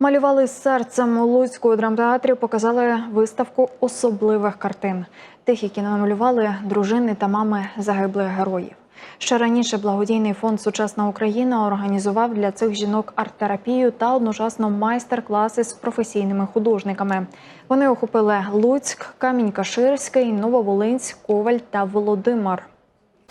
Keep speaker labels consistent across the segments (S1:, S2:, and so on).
S1: Малювали серцем у Луцькому драмтеатрі. Показали виставку особливих картин, тих, які намалювали дружини та мами загиблих героїв. Ще раніше благодійний фонд Сучасна Україна організував для цих жінок арт-терапію та одночасно майстер-класи з професійними художниками. Вони охопили Луцьк, Камінь-Каширський, Нововолинськ, Коваль та Володимир.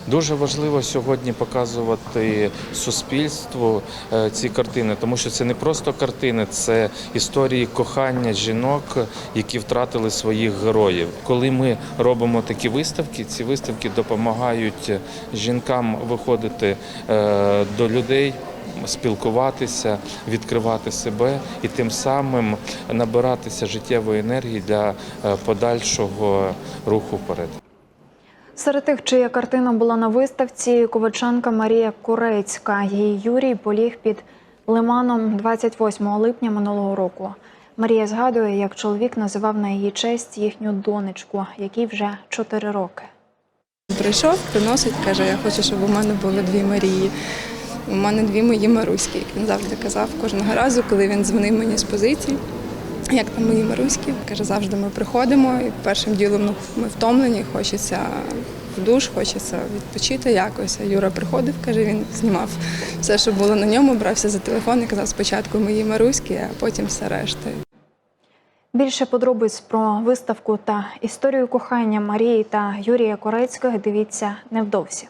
S2: Дуже важливо сьогодні показувати суспільству е, ці картини, тому що це не просто картини, це історії кохання жінок, які втратили своїх героїв. Коли ми робимо такі виставки, ці виставки допомагають жінкам виходити е, до людей. Спілкуватися, відкривати себе і тим самим набиратися життєвої енергії для е, подальшого руху вперед.
S1: Серед тих, чия картина була на виставці, ковачанка Марія Корецька. Її Юрій поліг під лиманом 28 липня минулого року. Марія згадує, як чоловік називав на її честь їхню донечку, якій вже 4 роки.
S3: Прийшов, приносить, каже, я хочу, щоб у мене були дві Марії. У мене дві мої Маруськи, як він завжди казав кожного разу, коли він дзвонив мені з позиції. Як там мої Маруськи? Каже, завжди ми приходимо і першим ділом ну, ми втомлені, хочеться в душ, хочеться відпочити якось. А Юра приходив, каже, він знімав все, що було на ньому, брався за телефон і казав спочатку мої маруські, а потім все решта.
S1: Більше подробиць про виставку та історію кохання Марії та Юрія Корецьких дивіться невдовзі.